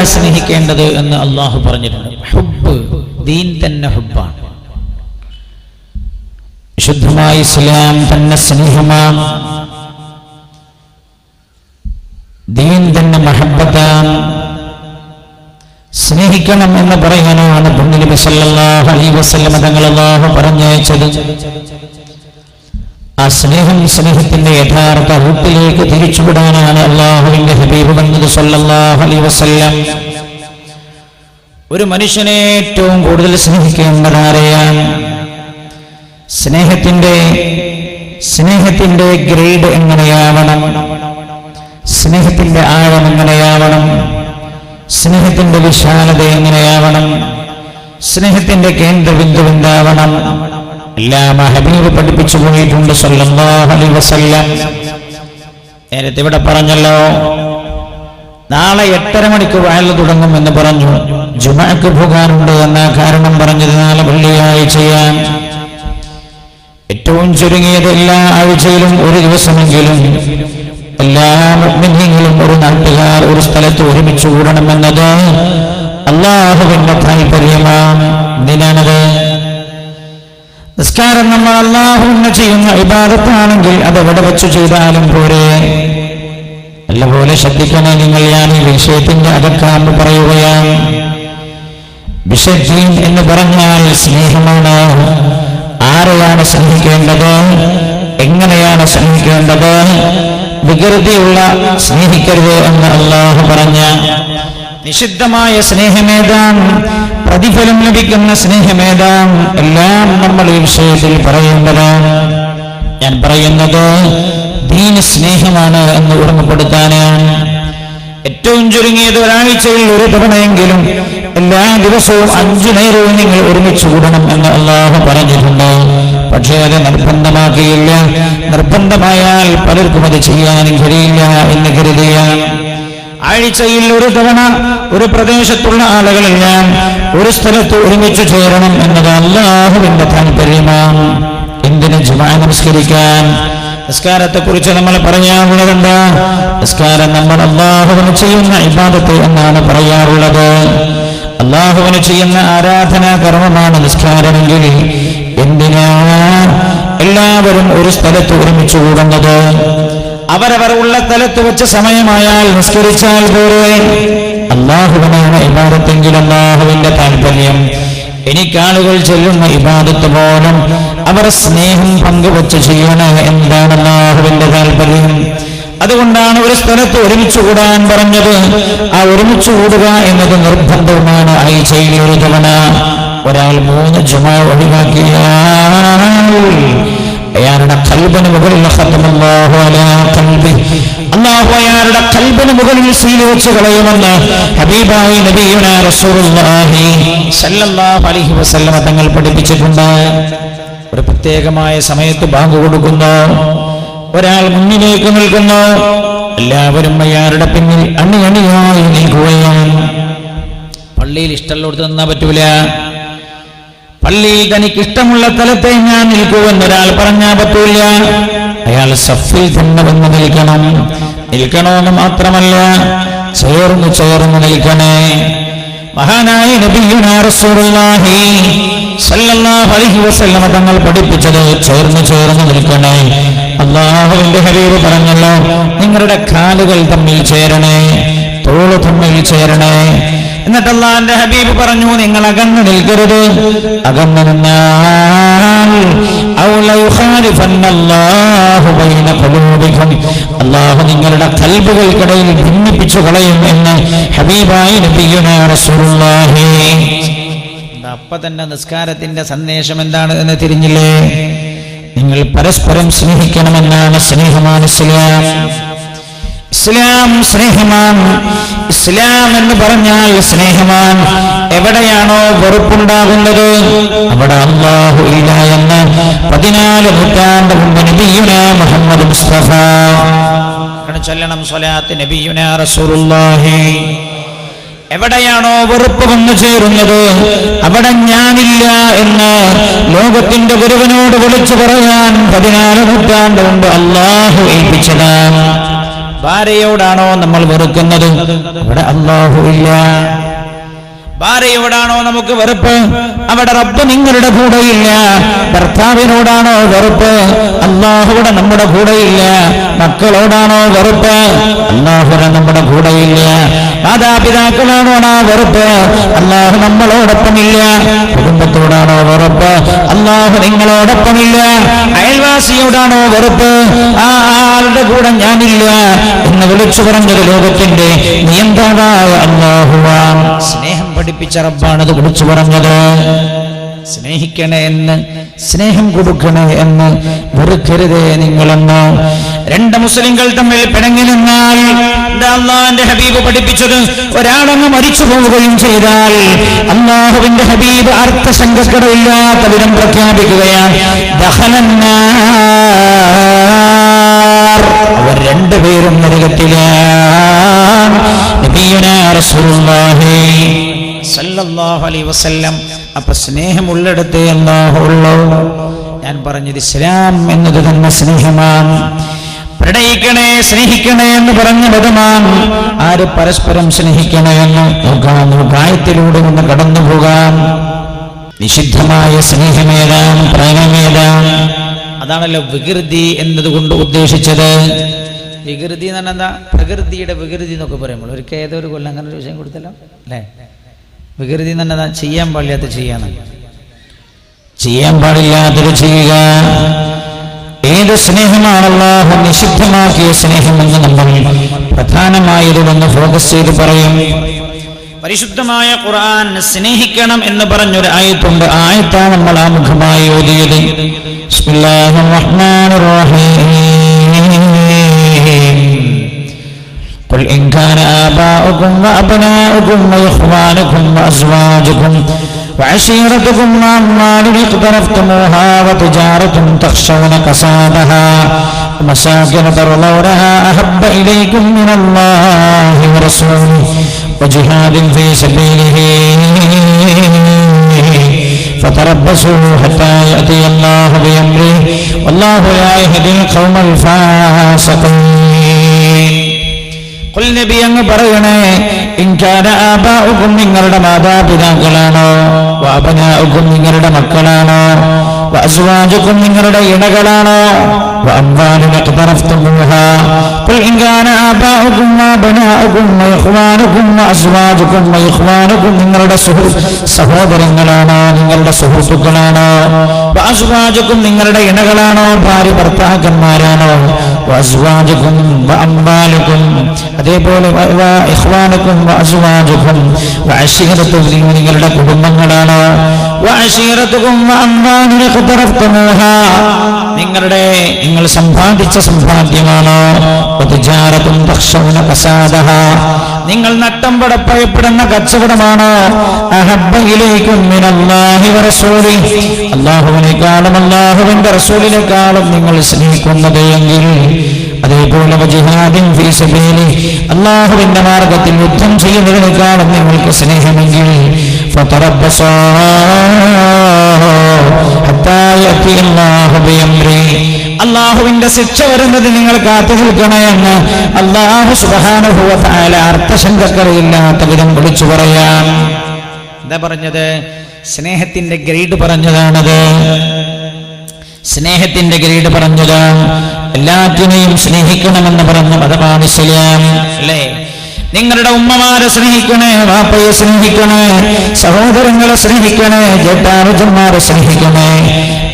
എങ്ങനെയാണ് സ്നേഹിക്കേണ്ടത് എന്ന് അള്ളാഹു പറഞ്ഞിട്ടുണ്ട്. ഹുബ് ദീൻ തന്നെ ഹുബാണ് ശുദ്ധമായ ഇസ്ലാം തന്നെ സ്നേഹമാണ്. ദീൻ തന്നെ മഹബത്താണ്. സ്നേഹിക്കണം എന്ന് പറയാനാണ് പുണ്യനബി സല്ലല്ലാഹു അലൈഹി വസല്ലം തങ്ങൾ അല്ലാഹു പറഞ്ഞയച്ചത്. ആ സ്നേഹം സ്നേഹത്തിന്റെ യഥാർത്ഥ റൂട്ടിലേക്ക് തിരിച്ചുവിടാനാണ് അള്ളാഹുവിന്റെ ഹബീബ് വന്നത് വസല്ലം. ഒരു മനുഷ്യനെ ഏറ്റവും കൂടുതൽ സ്നേഹിക്കേണ്ടത് ആരെയാണ്? സ്നേഹത്തിന്റെ സ്നേഹത്തിന്റെ ഗ്രേഡ് എങ്ങനെയാവണം? സ്നേഹത്തിന്റെ ആഴം എങ്ങനെയാവണം? സ്നേഹത്തിന്റെ വിശാലത എങ്ങനെയാവണം? സ്നേഹത്തിന്റെ കേന്ദ്രബിന്ദു എന്താവണം പഠിപ്പിച്ചു പോയിട്ടുണ്ട് സല്ലല്ലാഹു അലൈഹി വസല്ലം. നേരത്തെ ഇവിടെ പറഞ്ഞല്ലോ നാളെ എട്ടര മണിക്ക് വയൽ തുടങ്ങും എന്ന് പറഞ്ഞു. ജുമക്ക് പോകാനുണ്ട് എന്ന കാരണം പറഞ്ഞത് നാളെ വെള്ളിയാഴ്ചയാൻ ഏറ്റവും ചുരുങ്ങിയത് എല്ലാ ആഴ്ചയിലും ഒരു ദിവസമെങ്കിലും എല്ലാ മുഗ്നിങ്ങളും ഒരു നാട്ടുകാർ ഒരു സ്ഥലത്ത് ഒരുമിച്ച് കൂടണമെന്നത് അള്ളാഹുവിന്റെ താല്പര്യമാണ് എന്തിനാണത്? നിസ്കാരം നമ്മൾ അള്ളാഹുവിന് ചെയ്യുന്ന വിവാദത്താണെങ്കിൽ അത് എവിടെ വെച്ച് ചെയ്താലും പോരെ. നല്ലപോലെ ശ്രദ്ധിക്കണേ നിങ്ങൾ ഞാൻ ഈ വിഷയത്തിന്റെ അകക്കാമ്പ് പറയുകയാണ്. വിഷജീൻ എന്ന് പറഞ്ഞാൽ സ്നേഹമാണ്. ആരെയാണ് സ്നേഹിക്കേണ്ടത്? എങ്ങനെയാണ് സ്നേഹിക്കേണ്ടത്? വികൃതിയുള്ള സ്നേഹിക്കരുത് എന്ന് അള്ളാഹു പറഞ്ഞ. നിഷിദ്ധമായ സ്നേഹമേതാം പ്രതിഫലം ലഭിക്കുന്ന സ്നേഹമേതാം എല്ലാം നമ്മൾ ഈ വിഷയത്തിൽ പറയേണ്ടതാണ് ഞാൻ പറയുന്നത് ദീന സ്നേഹമാണ് എന്ന് ഓർമ്മപ്പെടുത്താനാണ്. ഏറ്റവും ചുരുങ്ങിയത് ഒരാഴ്ചയിൽ ഒരു തവണയെങ്കിലും എല്ലാ ദിവസവും അഞ്ചു നേരവും നിങ്ങൾ ഒരുമിച്ച് കൂടണം എന്ന് അള്ളാഹു പറഞ്ഞിട്ടുണ്ട്. പക്ഷേ അത് നിർബന്ധമാക്കിയില്ല. നിർബന്ധമായാൽ പലർക്കും അത് ചെയ്യാനും കഴിയില്ല എന്ന് കരുതിയാണ് ആഴ്ചയിൽ ഒരു തവണ ഒരു പ്രദേശത്തുള്ള ആളുകളെല്ലാം ഒരു സ്ഥലത്ത് ഒരുമിച്ച് ചേരണം എന്നത് അള്ളാഹുവിന്റെ താല്പര്യമാണ് എന്തിനു ജുമാ നമസ്കരിക്കാൻ? നിസ്കാരത്തെ കുറിച്ച് നമ്മൾ പറയാറുള്ളതെന്താ നിസ്കാരം നമ്മൾ അള്ളാഹുവിന് ചെയ്യുന്ന ഇബാദത്ത് എന്നാണ് പറയാറുള്ളത്. അള്ളാഹുവിന് ചെയ്യുന്ന ആരാധനാ കർമ്മമാണ് നിസ്കാരമെങ്കിൽ എന്തിനാണ് എല്ലാവരും ഒരു സ്ഥലത്ത് ഒരുമിച്ച് കൂടുന്നത്? അവരവർ ഉള്ള സ്ഥലത്ത് വെച്ച സമയമായാൽ നിസ്കരിച്ചാൽ പോരെ. അള്ളാഹുവിനാണ് ഇബാദത്തെങ്കിൽ അള്ളാഹുവിന്റെ താല്പര്യം എനിക്കാളുകൾ ചെല്ലുന്ന ഇബാദത്ത് പോലും അവർ സ്നേഹം പങ്കുവച്ച് ചെയ്യണ എന്താണ് അള്ളാഹുവിന്റെ താല്പര്യം അതുകൊണ്ടാണ് ഒരു സ്ഥലത്ത് ഒരുമിച്ച് കൂടാൻ പറഞ്ഞത്. ആ ഒരുമിച്ച് കൂടുക എന്നത് നിർബന്ധവുമാണ്. ആഴ്ചയിൽ ഒരു തവണ ഒരാൾ മൂന്ന് ജുമ ഒഴിവാക്കിയാൽ അയാളുടെ കൽബന് മുകളിൽ അള്ളാഹു അയാളുടെ കൽബന് മുകളിൽ സീൽ വെച്ച് കളയുമെന്ന് ഹബീബായി നബിയുന റസൂലുള്ളാഹി സല്ലല്ലാഹു അലൈഹി വസല്ലമ തങ്ങൾ പഠിപ്പിച്ചിട്ടുണ്ട്. ഒരു പ്രത്യേകമായ സമയത്ത് ബാങ്ക് കൊടുക്കുന്നു. ഒരാൾ മുന്നിലേക്ക് നിൽക്കുന്നു. എല്ലാവരും അയാളുടെ പിന്നിൽ അണി അണിയായി നിൽക്കുകയാണ്. പള്ളിയിൽ ഇഷ്ടമുള്ളടത്ത് നിന്നാ പറ്റൂല. പള്ളിയിൽ തനിക്ക് ഇഷ്ടമുള്ള സ്ഥലത്തെ ഞാൻ നിൽക്കുമെന്ന് ഒരാൾ പറഞ്ഞാൽ പറ്റൂല അയാൾ സഫിൽ തന്നെ വന്ന് നിൽക്കണം. നിൽക്കണമെന്ന് മാത്രമല്ല ചേർന്ന് ചേർന്ന് നിൽക്കണേ. മഹാനായ തങ്ങൾ പഠിപ്പിച്ചത് ചേർന്ന് ചേർന്ന് നിൽക്കണേ. അള്ളാഹുവിന്റെ ഹബീബ് പറഞ്ഞല്ലോ നിങ്ങളുടെ കാലുകൾ തമ്മിൽ ചേരണേ തോൾ തമ്മിൽ ചേരണേ. എന്നിട്ട് അള്ളാന്റെ ഹബീബ് പറഞ്ഞു നിങ്ങൾ അകന്നു നിൽക്കരുത്. അകന്നു. അള്ളാഹു നിങ്ങളുടെ കൽബുകൾക്കിടയിൽ ഭിന്നിപ്പിച്ചു കളയും എന്ന് ഹബീബായി അപ്പൊ തന്നെ നിസ്കാരത്തിന്റെ സന്ദേശം എന്താണ് എന്ന് തിരിഞ്ഞില്ലേ? നിങ്ങൾ പരസ്പരം സ്നേഹിക്കണമെന്നാണ് സ്നേഹമാണ് ഇസ്ലാം ഇസ്ലാം സ്നേഹമാണ് ഇസ്ലാം എന്ന് പറഞ്ഞാൽ സ്നേഹമാണ് എവിടെയാണോ വെറുപ്പുണ്ടാകുന്നത്? അവിടെ അള്ളാഹു ഇല്ല എന്ന് പതിനാല് നൂറ്റാണ്ട് മുമ്പ് നബിയുന മുഹമ്മദ് മുസ്തഫ. ചൊല്ലണം സ്വലാത്ത് നബിയുന റസൂലുള്ളാഹി. എവിടെയാണോ വെറുപ്പ് വന്നു ചേരുന്നത്? അവിടെ ഞാനില്ല എന്ന് ലോകത്തിന്റെ ഗുരുവിനോട് വിളിച്ചു പറയാൻ പതിനാല് നൂറ്റാണ്ട് മുമ്പ് അള്ളാഹു ഏൽപ്പിച്ചതാണ്. ഭാര്യയോടാണോ നമ്മൾ വെറുക്കുന്നത്? അവിടെ അള്ളാഹു ഇല്ല. ഭാര്യയോടാണോ നമുക്ക് വെറുപ്പ്? അവിടെ റബ്ബ് നിങ്ങളുടെ കൂടെയില്ല ഭർത്താവിനോടാണോ വെറുപ്പ്? അള്ളാഹുവിടെ നമ്മുടെ കൂടെയില്ല മക്കളോടാണോ വെറുപ്പ്? അള്ളാഹുടെ നമ്മുടെ കൂടെയില്ല മാതാപിതാക്കളാണോ ആ വെറുപ്പ്? അള്ളാഹു നമ്മളോടൊപ്പമില്ല. കുടുംബത്തോടാണോ വെറുപ്പ്? അള്ളാഹു നിങ്ങളോടൊപ്പമില്ല. അയൽവാസിയോടാണോ വെറുപ്പ്? ആ ആളുടെ കൂടെ ഞാനില്ല എന്ന് വിളിച്ചു പറഞ്ഞൊരു ലോകത്തിന്റെ നിയന്ത്രണമായ അള്ളാഹുവാൻ സ്നേഹം പഠിപ്പിച്ച റബ്ബാണ് അത് വിളിച്ചു പറഞ്ഞത്. സ്നേഹിക്കണേ എന്ന് സ്നേഹം കൊടുക്കണേ എന്ന് വെറുക്കരുതേ നിങ്ങളെന്ന്. രണ്ട് മുസ്ലിങ്ങൾ തമ്മിൽ പിണങ്ങി നിന്നാൽ ഇത് അള്ളാന്റെ ഹബീബ് പഠിപ്പിച്ചത് ഒരാളങ്ങ് മരിച്ചു പോവുകയും ചെയ്താൽ അള്ളാഹുവിന്റെ ഹബീബ് അർത്ഥശങ്കടമില്ലാത്ത വിധം പ്രഖ്യാപിക്കുകയാണ് അവർ രണ്ടുപേരും നരകത്തിലാണ്. നബിയുനാ റസൂലുള്ളാഹി അലൈഹി വസല്ലം അപ്പൊ സ്നേഹമുള്ളിടത്തേ അല്ലാഹു ഉള്ളൂ ഞാൻ പറഞ്ഞത് ഇസ്ലാം എന്നത് തന്നെ സ്നേഹമാണ്. പ്രണയിക്കണേ സ്നേഹിക്കണേ എന്ന് പറഞ്ഞ പദമാണ് ആര് പരസ്പരം സ്നേഹിക്കണേ എന്ന് നോക്കാം. നമുക്ക് ആയത്തിലൂടെ ഒന്ന് കടന്നു പോകാം. നിഷിദ്ധമായ സ്നേഹമേതാം പ്രേമമേതാം അതാണല്ലോ വികൃതി എന്നതുകൊണ്ട് ഉദ്ദേശിച്ചത്. വികൃതി എന്ന് പറഞ്ഞാൽ എന്താ? പ്രകൃതിയുടെ വികൃതി എന്നൊക്കെ പറയുമ്പോൾ ഒരിക്കൽ ഏതൊരു കൊല്ലം അങ്ങനെ ഒരു വിഷയം കൊടുത്തല്ലോ? അല്ലേ? വികൃതി തന്നെ ചെയ്യാൻ പാടില്ലാത്ത ചെയ്യാന്ന് ചെയ്യാൻ പാടില്ലാത്തത് ചെയ്യുക. ഏത് സ്നേഹമാണ് അള്ളാഹു നിഷിദ്ധമാക്കിയ സ്നേഹമെന്ന് നമ്മൾ പ്രധാനമായതുമെന്ന് ഫോക്കസ് ചെയ്ത് പറയും. പരിശുദ്ധമായ ഖുർആൻ സ്നേഹിക്കണം എന്ന് പറഞ്ഞൊരു ആയത്തുണ്ട്. ആയത്താണ് നമ്മൾ ആമുഖമായി ഓതിയത്. ബിസ്മില്ലാഹിർ റഹ്മാനിർ റഹീം. قل إن كان آباؤكم وأبناؤكم وإخوانكم وأزواجكم وعشيرتكم وأموال اقترفتموها وتجارة تخشون كسادها ومساكن ترضونها أحب إليكم من الله ورسوله وجهاد في سبيله فتربصوا حتى يأتي الله بأمره والله لا يهدي القوم الفاسقين നബി അങ്ങ് പറയണേ ഇൻകാന നിങ്ങളുടെ മാതാപിതാക്കളാണോ വാപനാഉക്കും നിങ്ങളുടെ മക്കളാണോ വാസുവാജുക്കും നിങ്ങളുടെ ഇണകളാണോ വഅംവാലുൻ قل إن كان آباؤكم وأبناؤكم وإخوانكم وأزواجكم وإخوانكم നിങ്ങളുടെ സഹോദരങ്ങളാണോ നിങ്ങളുടെ സുഹൃത്തുക്കളാണോ. വഅസ്വാജുക്കും നിങ്ങളുടെ ഇണകളാണോ ഭാര്യ ഭർത്താക്കന്മാരാണോ? വഅസ്വാജുക്കും വഅംവാലുക്കും അതേപോലെ വഅസ്വാജുക്കും വഅശീറത്തും നിങ്ങൾ നിങ്ങളുടെ കുടുംബങ്ങളാണോ. വഅശീറത്തുക്കും വഅംവാലുൻ ഇഖ്തറഫ്തുമുഹാ. നിങ്ങളുടെ നിങ്ങൾ സമ്പാദിച്ച സമ്പാദ്യമാണോ? നിങ്ങൾ നട്ടം പടപ്പയപ്പെടുന്ന കച്ചവടമാണോ? അള്ളാഹുവിനേക്കാളും അള്ളാഹുവിന്റെ റസൂലിനേക്കാളും നിങ്ങൾ സ്നേഹിക്കുന്നത് എങ്കിൽ അതേപോലെ അള്ളാഹുവിന്റെ മാർഗത്തിൽ യുദ്ധം ചെയ്യുന്നതിനേക്കാളും നിങ്ങൾക്ക് സ്നേഹമെങ്കിൽ അള്ളാഹുവിന്റെ ശിക്ഷ വരുന്നത് നിങ്ങൾ കാത്തു നിൽക്കണമെന്ന് അള്ളാഹു തആല അർത്ഥശങ്കക്കറിയില്ലാത്ത വിധം വിളിച്ചു പറയാം. എന്താ പറഞ്ഞത്? സ്നേഹത്തിന്റെ ഗ്രേഡ് പറഞ്ഞതാണത്. സ്നേഹത്തിന്റെ ഗ്രേഡ് പറഞ്ഞത്. എല്ലാറ്റിനെയും സ്നേഹിക്കണമെന്ന് പറഞ്ഞ മതമാണ് ഇസ്ലാം. അല്ലേ? നിങ്ങളുടെ ഉമ്മമാരെ സ്നേഹിക്കണേ വാപ്പയെ സ്നേഹിക്കണേ സഹോദരങ്ങളെ സ്നേഹിക്കണേ ജേട്ടാനുജന്മാരെ സ്നേഹിക്കണേ.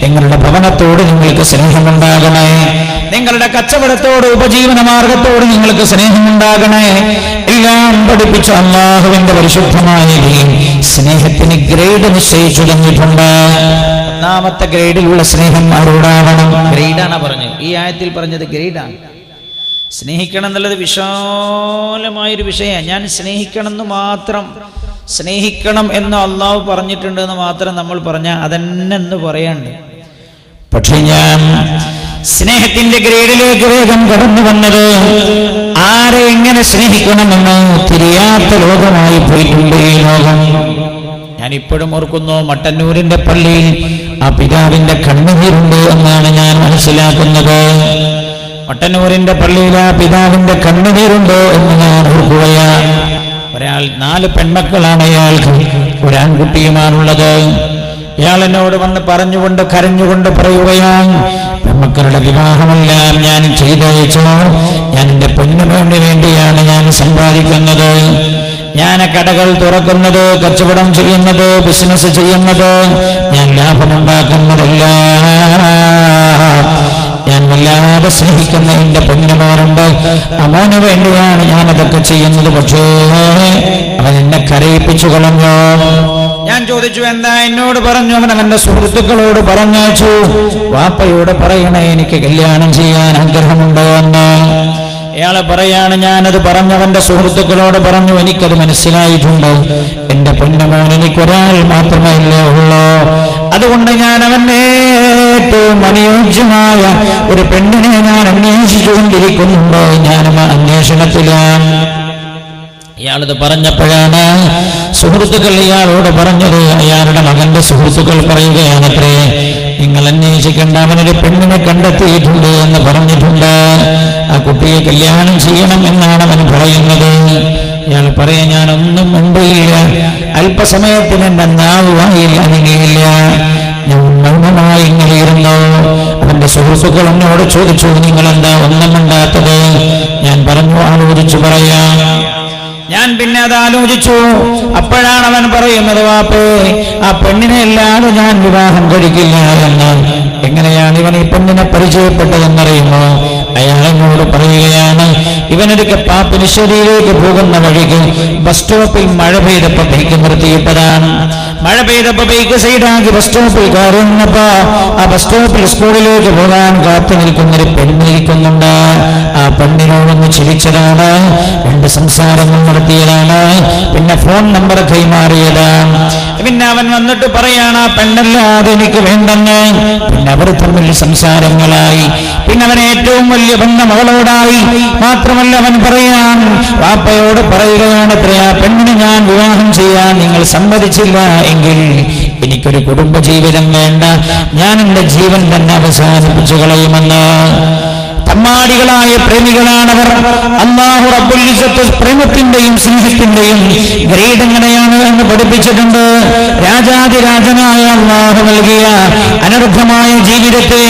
നിങ്ങളുടെ ഭവനത്തോട് നിങ്ങൾക്ക് സ്നേഹമുണ്ടാകണേ. നിങ്ങളുടെ കച്ചവടത്തോട് ഉപജീവന മാർഗത്തോട് നിങ്ങൾക്ക് സ്നേഹമുണ്ടാകണേ. എല്ലാം പഠിപ്പിച്ച അള്ളാഹുവിന്റെ പരിശുദ്ധമായ സ്നേഹത്തിന് ഗ്രേഡ് നിശ്ചയിച്ചു തന്നിട്ടുണ്ട് ഒന്നാമത്തെ ഗ്രേഡിലുള്ള സ്നേഹം ആരോടാവണം? ഗ്രേഡാണ് പറഞ്ഞത്? ഈ ആയത്തിൽ പറഞ്ഞത് ഗ്രേഡാണ്. സ്നേഹിക്കണം എന്നുള്ളത് വിശാലമായൊരു വിഷയമാണ്. ഞാൻ സ്നേഹിക്കണം എന്ന് മാത്രം സ്നേഹിക്കണം എന്ന് അള്ളാഹു പറഞ്ഞിട്ടുണ്ട് എന്ന് മാത്രം നമ്മൾ പറഞ്ഞാൽ അതന്നെ എന്ന് പറയാണ്ട്. പക്ഷെ ഞാൻ സ്നേഹത്തിന്റെ ഗ്രേഡിലേക്ക് വേഗം കടന്നു വന്നത് ആരെ എങ്ങനെ സ്നേഹിക്കണമെന്ന് തിരിയാത്ത ലോകമായി പോയിട്ടുണ്ട് ഈ ലോകം. ഞാൻ ഇപ്പോഴും ഓർക്കുന്നു മട്ടന്നൂരിന്റെ പള്ളിയിൽ ആ പിതാവിന്റെ കണ്ണുനീരുണ്ട് എന്നാണ് ഞാൻ മനസ്സിലാക്കുന്നത്. മട്ടന്നൂരിന്റെ പള്ളിയിലെ പിതാവിന്റെ കണ്ണുനീരുണ്ടോ എന്ന് ഞാൻ ഓർക്കുകയാണ്. ഒരാൾ നാല് പെൺമക്കളാണ് അയാൾക്ക്. ഒരാൺകുട്ടിയുമാണുള്ളത്. ഇയാൾ എന്നോട് വന്ന് പറഞ്ഞുകൊണ്ട് കരഞ്ഞുകൊണ്ട് പറയുകയാണ് പെൺമക്കളുടെ വിവാഹമെല്ലാം ഞാൻ ചെയ്തയച്ചു? ഞാൻ എന്റെ പൊന്നുമേണ്ടി വേണ്ടിയാണ് ഞാൻ സമ്പാദിക്കുന്നത്. ഞാൻ കടകൾ തുറക്കുന്നത് കച്ചവടം ചെയ്യുന്നത് ബിസിനസ് ചെയ്യുന്നത് ഞാൻ ലാഭമുണ്ടാക്കുന്നതല്ല ഞാൻ വല്ലാതെ സ്നേഹിക്കുന്ന എന്റെ പൊന്നുമോനുണ്ട് അമോന് വേണ്ടിയാണ് ഞാൻ അതൊക്കെ ചെയ്യുന്നത് പക്ഷേ അവൻ എന്നെ കരയിപ്പിച്ചു കളഞ്ഞു. ഞാൻ ചോദിച്ചു എന്താ എന്നോട് പറഞ്ഞു? അവൻ അവന്റെ സുഹൃത്തുക്കളോട് പറഞ്ഞു വാപ്പയോട് പറയണേ എനിക്ക് കല്യാണം ചെയ്യാൻ ആഗ്രഹമുണ്ടോ എന്ന്. അയാളെ പറയാണ് ഞാനത് പറഞ്ഞവന്റെ സുഹൃത്തുക്കളോട് പറഞ്ഞു എനിക്കത് മനസ്സിലായിട്ടുണ്ട്. എന്റെ പൊന്നമോൻ എനിക്കൊരാൾ മാത്രമല്ലേ ഉള്ളൂ. അതുകൊണ്ട് ഞാൻ അവന്റെ ഏറ്റവും അനുയോജ്യമായ ഒരു പെണ്ണിനെ ഞാൻ അന്വേഷിച്ചുകൊണ്ടിരിക്കുന്നുണ്ടോ? ആ അന്വേഷണത്തിലാണ്. ഇയാളത് പറഞ്ഞപ്പോഴാണ് സുഹൃത്തുക്കൾ ഇയാളോട് പറഞ്ഞത്. അയാളുടെ മകന്റെ സുഹൃത്തുക്കൾ പറയുകയാണത്രേ നിങ്ങൾ അന്വേഷിക്കേണ്ട അവനൊരു പെണ്ണിനെ കണ്ടെത്തിയിട്ടുണ്ട് എന്ന് പറഞ്ഞിട്ടുണ്ട്. ആ കുട്ടിയെ കല്യാണം ചെയ്യണം എന്നാണ് അവൻ പറയുന്നത്. ഇയാൾ പറയാൻ ഞാനൊന്നും മുമ്പില്ല അല്പസമയത്തിന് എന്റെ നാവ് വായിൽ അനങ്ങിയില്ല. ഞാൻ മൗനമായി ഇങ്ങനെ ഇരുന്നു അവന്റെ സുഹൃത്തുക്കൾ എന്നോട് ചോദിച്ചു നിങ്ങൾ എന്താ ഒന്നും ഉണ്ടാത്തത് ഞാൻ പറഞ്ഞു ആലോചിച്ചു പറയാം. ഞാൻ പിന്നെ അത് ആലോചിച്ചു. അപ്പോഴാണ് അവൻ പറയുന്നത് വാപ്പേ ആ പെണ്ണിനെ അല്ലാതെ ഞാൻ വിവാഹം കഴിക്കില്ല എന്ന്. എങ്ങനെയാണ് ഇവൻ ഈ പെണ്ണിനെ പരിചയപ്പെട്ടതെന്നറിയുമോ? അയാൾ എന്നോട് പറയുകയാണ് ഇവനൊരുക്കെ പാപ്പിനിശ്ശേരിയിലേക്ക് പോകുന്ന വഴിക്ക് ബസ് സ്റ്റോപ്പിൽ മഴ പെയ്തപ്പോ ബൈക്ക് നിർത്തിയിട്ടതാണ്. മഴ പെയ്തപ്പോ ബൈക്ക് സൈഡാക്കി ബസ് സ്റ്റോപ്പിൽ കയറുന്നപ്പോ ആ ബസ് സ്റ്റോപ്പിൽ സ്കൂളിലേക്ക് പോകാൻ കാത്തു നിൽക്കുന്നൊരു പെണ്ണിരിക്കുന്നുണ്ട് ആ പെണ്ണിനോടൊന്ന് ചിരിച്ചതാണ്. രണ്ട് സംസാരങ്ങൾ നടത്തിയതാണ്. പിന്നെ ഫോൺ നമ്പർ കൈമാറിയതാണ്. പിന്നെ അവൻ വന്നിട്ട് പറയാണ് ആ പെണ്ണല്ലാതെ എനിക്ക് വേണ്ടെന്ന്? പിന്നെ അവർ തമ്മിൽ സംസാരങ്ങളായി. പിന്നെ അവൻ ഏറ്റവും വലിയ ബന്ധ മകളോടായി മാത്രമല്ല അവൻ പറയാൻ വാപ്പയോട് പറയുകയാണ് ആ പെണ്ണിന് ഞാൻ വിവാഹം ചെയ്യാൻ നിങ്ങൾ സമ്മതിച്ചില്ല എങ്കിൽ എനിക്കൊരു കുടുംബജീവിതം വേണ്ട. ഞാൻ എന്റെ ജീവൻ തന്നെ അവസാനിപ്പിച്ചു കളയുമെന്ന്. തമ്മാടികളായ പ്രേമികളാണവർ. അള്ളാഹു റബ്ബുൽ ഇസ്സത്ത് പ്രേമത്തിന്റെയും സ്നേഹത്തിന്റെയും ഗ്രേഡ് എങ്ങനെയാണ് എന്ന് പഠിപ്പിച്ചിട്ടുണ്ട്. രാജാതിരാജനായ അള്ളാഹു നൽകിയ അനർഹമായ ജീവിതത്തെ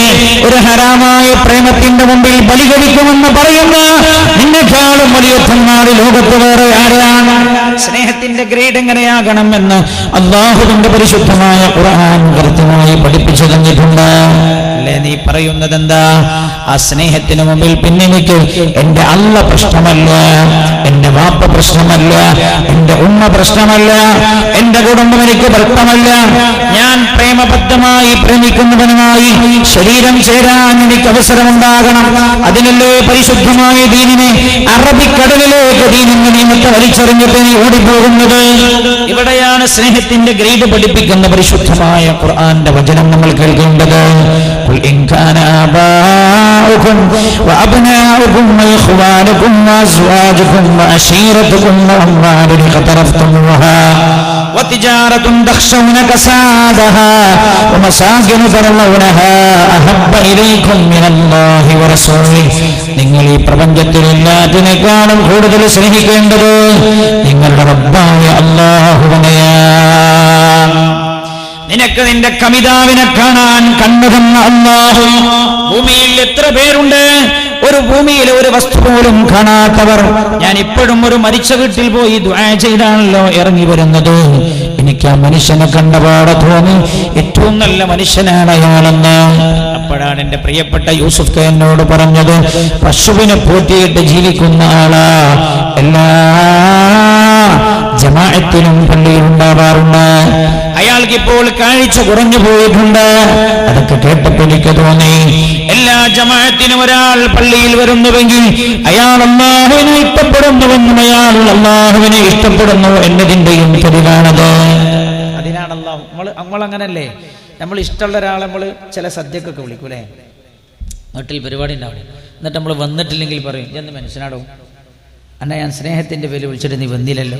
ഒരു ഹരാമായ പ്രേമത്തിന്റെ മുമ്പിൽ ബലികഴിക്കുമെന്ന് പറയുന്ന നിന്നെക്കാളും വലിയ തമ്മാടി ലോകത്ത് വേറെ ആരാണ് സ്നേഹത്തിന്റെ ഗ്രേഡ് എങ്ങനെയാകണം എന്ന് അള്ളാഹുവിന്റെ പരിശുദ്ധമായ ഖുർആൻ കൃത്യമായി പഠിപ്പിച്ചു തന്നിട്ടുണ്ട് അല്ലേ? നീ പറയുന്നത് എന്താ ആ സ്നേഹത്തിന് മുമ്പിൽ പിന്നെ എനിക്ക് എന്റെ അല്ല പ്രശ്നമല്ല എന്റെ വാപ്പ പ്രശ്നമല്ല എന്റെ ഉമ്മ പ്രശ്നമല്ല എന്റെ കുടുംബം എനിക്ക് ഭർത്തമല്ല ഞാൻ പ്രേമബദ്ധമായി പ്രേമിക്കുന്നവനുമായി ശരീരം ചേരാൻ എനിക്ക് അവസരമുണ്ടാകണം. അതിനല്ലേ പരിശുദ്ധമായ ദീനിനെ അറബിക്കടലിലേക്ക് ദീനിന്റെ നിയമത്തെ വലിച്ചെറിഞ്ഞിട്ട് നീ ഓടിപ്പോകുന്നത്? ഇവിടെയാണ് സ്നേഹത്തിന്റെ ഗ്രീഡ് പഠിപ്പിക്കുന്ന പരിശുദ്ധമായ ഖുർആന്റെ വചനം നമ്മൾ കേൾക്കേണ്ടത്. قل إن كان آباؤكم وأبناؤكم وإخوانكم وأزواجكم وعشيرتكم وأموال اقترفتموها وتجارة تخشون كسادها ومساكن ترضونها أحب إليكم من الله ورسوله നിങ്ങൾ ഈ പ്രപഞ്ചത്തിൽ എല്ലാത്തിനേക്കാളും കൂടുതൽ സ്നേഹിക്കേണ്ടത് നിങ്ങളുടെ റബ്ബായ അള്ളാഹുവിനെയാണ് നിന്റെ കമിതാവിനെ കാണാൻ കണ്ണുതന്ന അള്ളാഹു. ഭൂമിയിൽ എത്ര പേരുണ്ട്? ഒരു ഭൂമിയിൽ ഒരു വസ്തു പോലും കാണാത്തവർ. ഞാൻ ഇപ്പോഴും ഒരു മരിച്ച വീട്ടിൽ പോയി ചെയ്താണല്ലോ ഇറങ്ങി വരുന്നത്. എനിക്ക് ആ മനുഷ്യനെ കണ്ടപാടെ തോന്നി. ഏറ്റവും നല്ല മനുഷ്യനാണ് അയാളെന്ന്. അപ്പോഴാണ് എന്റെ പ്രിയപ്പെട്ട യൂസുഫ് എന്നോട് പറഞ്ഞത് പശുവിനെ പൂട്ടിയിട്ട് ജീവിക്കുന്ന ആളാ. എല്ലാ ജമാഅത്തിനും പള്ളിയിൽ ഉണ്ടാവാറുണ്ട്. അയാൾക്ക് ഇപ്പോൾ കാഴ്ച കുറഞ്ഞു പോയിട്ടുണ്ട്. അതൊക്കെ കേട്ടപ്പോൾ എനിക്ക് തോന്നി. എല്ലാ ജമാഅത്തിനും ഒരാൾ പള്ളിയിൽ വരുന്നുവെങ്കിൽ അയാൾ അള്ളാഹുവിനെ ഇഷ്ടപ്പെടുന്നുവെന്നും അയാൾ അള്ളാഹുവിനെ ഇഷ്ടപ്പെടുന്നു എന്നതിന്റെയും തെളിവാണത്. അതിനാണ് അള്ളാഹു നമ്മൾ അങ്ങനല്ലേ നമ്മൾ ഇഷ്ടമുള്ള ഒരാളെ നമ്മൾ ചില സദ്യക്കൊക്കെ വിളിക്കൂലേ? വീട്ടിൽ പരിപാടി ഉണ്ടാവും എന്നിട്ട് നമ്മൾ വന്നിട്ടില്ലെങ്കിൽ പറയും എന്ന് മനുഷ്യനാടോ? അന്ന ഞാൻ സ്നേഹത്തിന്റെ പേര് വിളിച്ചിട്ട് നീ വന്നില്ലല്ലോ.